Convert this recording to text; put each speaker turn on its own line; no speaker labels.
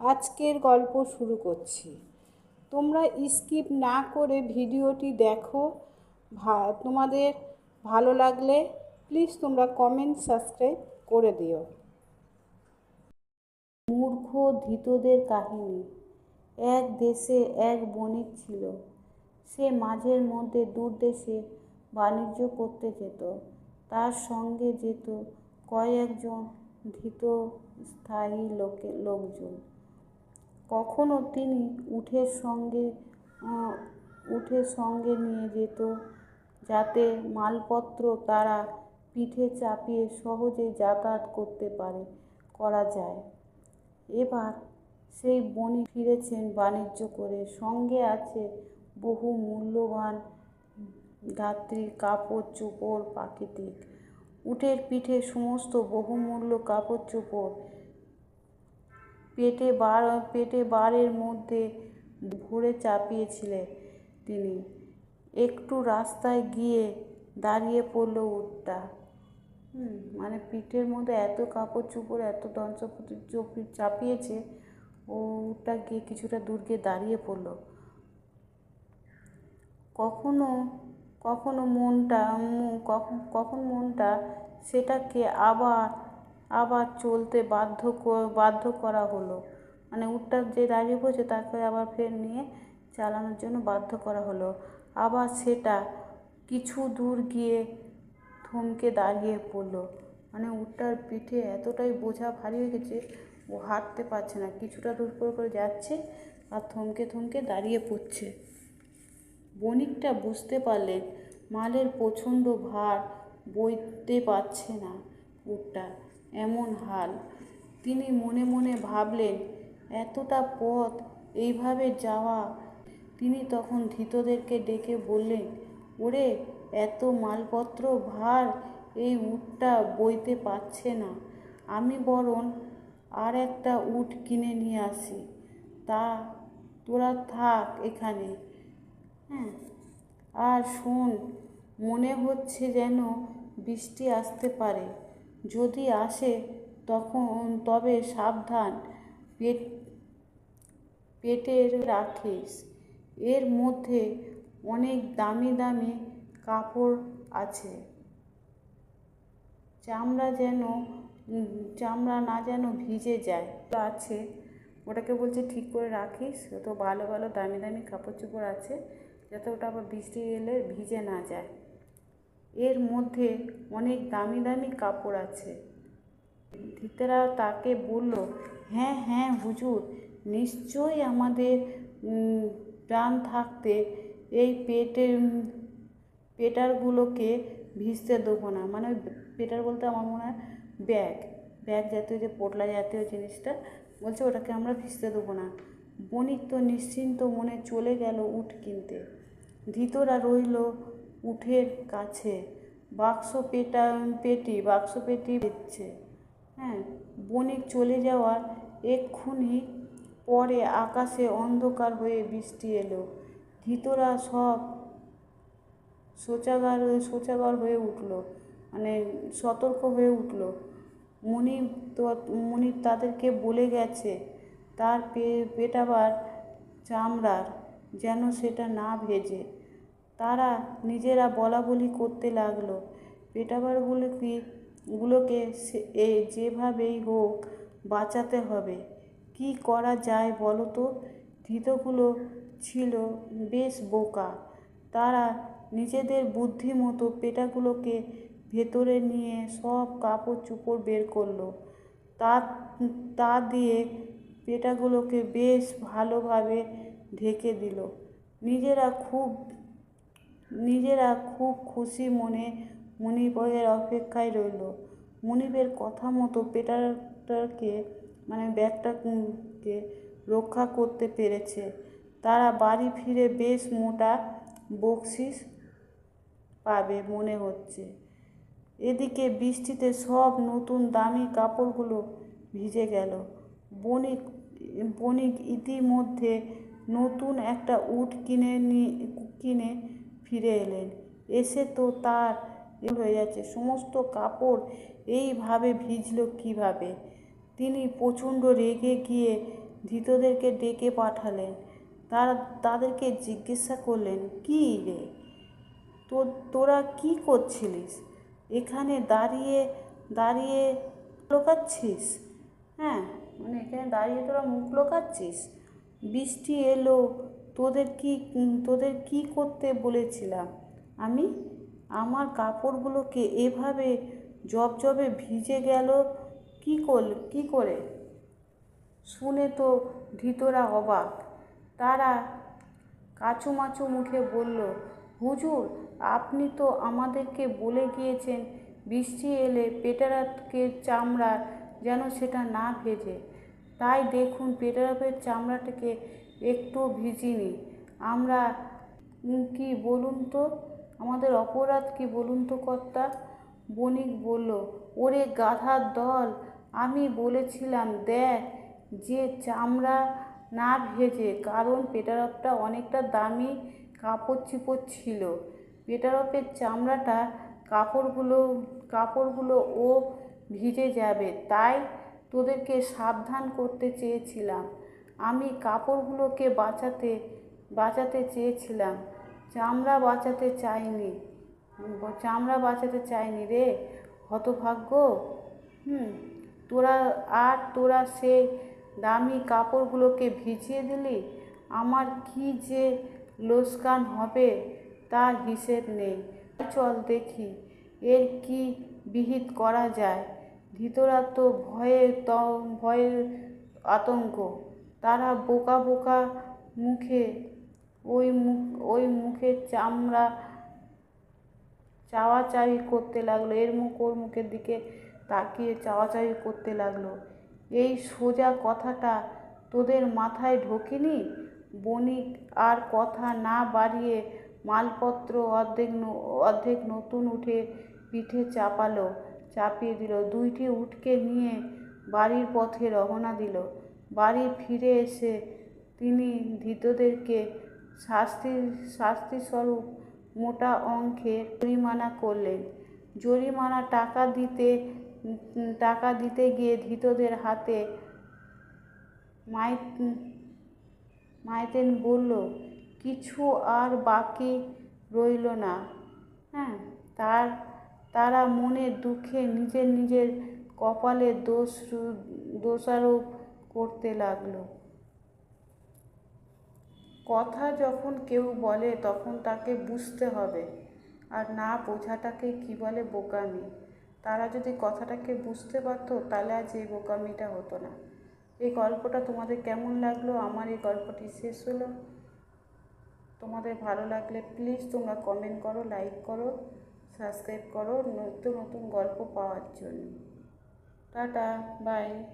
আজকের গল্প শুরু করছি। তোমরা স্কিপ না করে ভিডিওটি দেখো। তোমাদের ভালো লাগলে প্লিজ তোমরা কমেন্ট সাবস্ক্রাইব করে দিও। মূর্খ ধৃতদের কাহিনী। এক দেশে এক বণিক ছিল। সে মাঝের মধ্যে দূর দেশে বাণিজ্য করতে যেত। তার সঙ্গে যেত কয়েকজন ধৃত স্থায়ী লোকে, লোকজন। কখনো তিনি উঠের সঙ্গে উঠের সঙ্গে নিয়ে যেত, যাতে মালপত্র তারা পিঠে চাপিয়ে সহজে যাতায়াত করতে পারে, করা যায়। এবার সেই বণি ফিরেছেন বাণিজ্য করে। সঙ্গে আছে বহু মূল্যবান ধাত্রী, কাপড়, চোপড়, প্রাকৃতিক। উটের পিঠে সমস্ত বহুমূল্য কাপড়, চোপড় পেটে বার, পেটে বারের মধ্যে ভরে চাপিয়েছিলেন তিনি। একটু রাস্তায় গিয়ে দাঁড়িয়ে পড়ল উটটা। মানে পিঠের মধ্যে এত কাপড় চোপড়, এত দঞ্চপতি চাপিয়েছে, ও উটটা গিয়ে কিছুটা দূর গিয়ে দাঁড়িয়ে পড়ল। কখনো কখনো মনটা কখন কখন মনটা সেটাকে আবার আবার চলতে বাধ্য বাধ্য করা হলো। মানে উটটা যে দাঁড়িয়ে পড়েছে তাকে আবার ফের নিয়ে চালানোর জন্য বাধ্য করা হলো। আবার সেটা কিছু দূর গিয়ে থমকে দাঁড়িয়ে পড়ল। মানে উটটার পিঠে এতটাই বোঝা ভারী হয়ে গেছে ও হাঁটতে পারছে না। কিছুটা দূর করে করে যাচ্ছে আর থমকে থমকে দাঁড়িয়ে পড়ছে। বণিকটা বুঝতে পারলেন মালের প্রচণ্ড ভার বইতে পারছে না উটটা। এমন হাল। তিনি মনে মনে ভাবলেন, এতটা পথ এইভাবে যাওয়া? তিনি তখন ধৃতদেরকে ডেকে বললেন, ওরে, এত মালপত্র ভার, এই উটটা বইতে পারছে না। আমি বরং আর একটা উট কিনে নিয়ে আসি। তা, তোরা থাক এখানে। হ্যাঁ আর শোন, মনে হচ্ছে যেন বৃষ্টি আসতে পারে। যদি আসে তখন তবে সাবধান পেট, পেটের রাখিস। এর মধ্যে অনেক দামি দামি কাপড় আছে। চামড়া যেন, চামড়া না যেন ভিজে যায়। আছে, ওটাকে বলছে ঠিক করে রাখিস। তো ভালো ভালো দামি দামি কাপড় চোপড় আছে, যাতে ওটা আবার বৃষ্টি এলে ভিজে না যায়। এর মধ্যে অনেক দামি দামি কাপড় আছে। ধৃতেরা তাকে বলল হ্যাঁ হ্যাঁ হুজুর, নিশ্চয়ই আমাদের প্রাণ থাকতে এই পেটের পেটারগুলোকে ভিজতে দেবো না। মানে পেটার বলতে আমার মনে হয় ব্যাগ ব্যাগ জাতীয় যে পোটলা জাতীয় জিনিসটা, বলছে ওটাকে আমরা ভিজতে দেবো না। বণিক তো নিশ্চিন্ত মনে চলে গেল উট কিনতে। ধৃতরা রইল উঠের কাছে বাক্স পেটা, পেটি, বাক্স পেটি দিচ্ছে। হ্যাঁ বণিক চলে যাওয়ার এক্ষুনি পরে আকাশে অন্ধকার হয়ে বৃষ্টি এলো। ধৃতরা সব শৌচাগার শৌচাগার হয়ে উঠল মানে সতর্ক হয়ে উঠল। মুনি তো মুনি তাদেরকে বলে গেছে, তার পেটাবার চামড়ার যেন সেটা না ভেজে। তারা নিজেরা বলা বলি করতে লাগল। পেটাবারগুলোকে গুলোকে এ, যেভাবেই হোক বাঁচাতে হবে। কি করা যায় বলো তো? ধৃতগুলো ছিল বেশ বোকা। তারা নিজেদের বুদ্ধি মতো পেটাগুলোকে ভেতরে নিয়ে সব কাপড় চোপড় বের করল। তা তা দিয়ে পেটাগুলোকে বেশ ভালোভাবে ঢেকে দিল। নিজেরা খুব নিজেরা খুব খুশি মনে মনিবের অপেক্ষায় রইল। মনিবের কথা মতো পেটারটাকে মানে ব্যাগটাকে রক্ষা করতে পেরেছে। তারা বাড়ি ফিরে বেশ মোটা বকশিস পাবে মনে হচ্ছে। এদিকে বৃষ্টিতে সব নতুন দামি কাপড়গুলো ভিজে গেল। বণিক বণিক ইতিমধ্যে নতুন একটা উট কিনে নিয়ে কিনে ফিরে এলেন। এসে তো তার হয়ে যাচ্ছে সমস্ত কাপড় এইভাবে ভিজল কীভাবে? তিনি প্রচণ্ড রেগে গিয়ে ধৃতদেরকে ডেকে পাঠালেন। তারা তাদেরকে জিজ্ঞাসা করলেন, কী রে? তো, তোরা কি করছিলিস? এখানে দাঁড়িয়ে দাঁড়িয়ে লোকাচ্ছিস? হ্যাঁ মানে এখানে দাঁড়িয়ে তোরা মুখ লোকাচ্ছিস? বৃষ্টি এলো তোদের কি তোদের কি করতে বলেছিলাম? আমি? আমার কাপড়গুলোকে এভাবে জবজবে ভিজে গেল কি করল কি করে? শুনে তো ধৃতরা অবাক। তারা কাচুমাচু মুখে বলল, হুজুর, আপনি তো আমাদেরকে বলে গিয়েছেন বৃষ্টি এলে পেটারাকে চামড়া যেন সেটা না ভেজে। তাই দেখুন পেটারাপের চামড়াটাকে একটু ভিজিনি। আমরা কি বলুন তো? আমাদের অপরাধ কি বলুন তো কর্তা? বণিক বলল, ওরে গাধার দল, আমি বলেছিলাম, দেখ, যে চামড়া না ভেজে, কারণ পেটারপটা অনেকটা দামি কাপড় চিপড় ছিল। পেটারপের চামড়াটা কাপড়গুলো কাপড়গুলো ও ভিজে যাবে, তাই তোদেরকে সাবধান করতে চেয়েছিলাম। আমি কাপড়গুলোকে বাঁচাতে বাঁচাতে চেয়েছিলাম। চামড়া বাঁচাতে চাইনি। চামড়া বাঁচাতে চাইনি রে, হতভাগ্য। হুম, তোরা আর তোরা সেই দামি কাপড়গুলোকে ভিজিয়ে দিলি? আমার কি যে লোসকান হবে তার হিসেব নেই। চল দেখি, এর কি বিহিত করা যায়? ধৃতরা তো ভয়ে ভয়ের আতঙ্ক। তারা বোকা বোকা মুখে, ওই মুখ, ওই মুখের চামড়া চাওয়াচাওয়ি করতে লাগল। এর মুখ ওর মুখের দিকে তাকিয়ে চাওয়াচাওয়ি করতে লাগল। এই সোজা কথাটা তোদের মাথায় ঢোকেনি? বণিক, আর কথা না বাড়িয়ে মালপত্র অর্ধেক অর্ধেক নতুন উঠে পিঠে চাপালো, চাপিয়ে দিল। দুইটি উটকে নিয়ে বাড়ির পথে রওনা দিল। বাড়ি ফিরে এসে তিনি ধৃতদেরকে শাস্তি, শাস্তিস্বরূপ মোটা অঙ্কের জরিমানা করলেন। জরিমানা টাকা দিতে টাকা দিতে গিয়ে ধৃতদের হাতে মাই মাইতেন বলল, কিছু আর বাকি রইল না। হ্যাঁ তার, তারা মনের দুঃখে নিজের নিজের কপালে দোষ, দোষারোপ করতে লাগল। কথা যখন কেউ বলে তখন তাকে বুঝতে হবে আর না বোঝাটাকে কী বলে বোকামি। তারা যদি কথাটাকে বুঝতে পারতো তাহলে আজ এই বোকামিটা হতো না। এই গল্পটা তোমাদের কেমন লাগল? আমার এই গল্পটি শেষ হলো। তোমাদের ভালো লাগলে প্লিজ তোমরা কমেন্ট করো লাইক করো সাবস্ক্রাইব করো নতুন নতুন গল্প পাওয়ার জন্য। Tata bye